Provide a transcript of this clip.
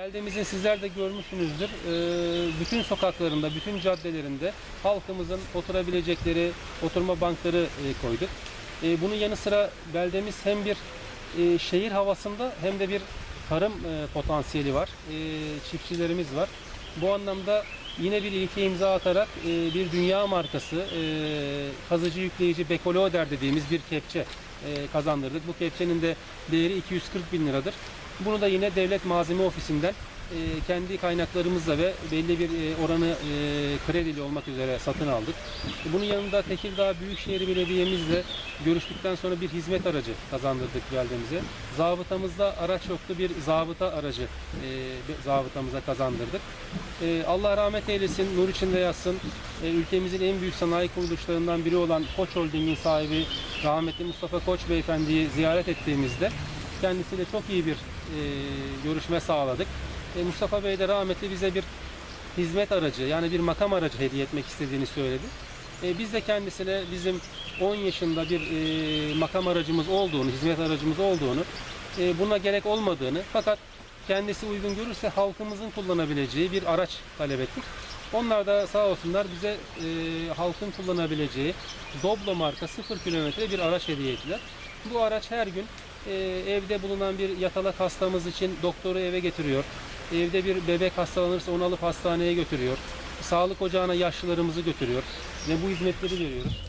Beldemizin sizler de görmüşsünüzdür. Ee, bütün sokaklarında, bütün caddelerinde halkımızın oturabilecekleri oturma bankları e, koyduk. E, bunun yanı sıra beldemiz hem bir e, şehir havasında hem de bir tarım potansiyeli var. Çiftçilerimiz var. Bu anlamda yine bir ilke imza atarak bir dünya markası kazıcı yükleyici Bekoloder dediğimiz bir kepçe kazandırdık. Bu kepçenin de değeri 240 bin liradır. Bunu da yine devlet malzeme ofisinden e, kendi kaynaklarımızla ve belli bir e, oranı e, kredili olmak üzere satın aldık. Bunun yanında Tekirdağ Büyükşehir Belediye'mizle görüştükten sonra bir hizmet aracı kazandırdık beldemize. Zabıtamızda araç yoktu bir zabıta aracı zabıtamıza kazandırdık. Allah rahmet eylesin, nur içinde yatsın. Ülkemizin en büyük sanayi kuruluşlarından biri olan Koç Holding'in sahibi rahmetli Mustafa Koç Beyefendi'yi ziyaret ettiğimizde kendisiyle çok iyi bir e, görüşme sağladık. E, Mustafa Bey de rahmetli bize bir hizmet aracı yani bir makam aracı hediye etmek istediğini söyledi. E, biz de kendisine bizim 10 yaşında bir e, makam aracımız olduğunu, hizmet aracımız olduğunu, e, buna gerek olmadığını fakat kendisi uygun görürse halkımızın kullanabileceği bir araç talep ettik. Onlar da sağ olsunlar bize e, halkın kullanabileceği Doblo marka 0 kilometre bir araç hediye ettiler. Bu araç her gün e, evde bulunan bir yatalak hastamız için doktoru eve getiriyor. Evde bir bebek hastalanırsa onu alıp hastaneye götürüyor. Sağlık ocağına yaşlılarımızı götürüyor ve bu hizmetleri veriyoruz.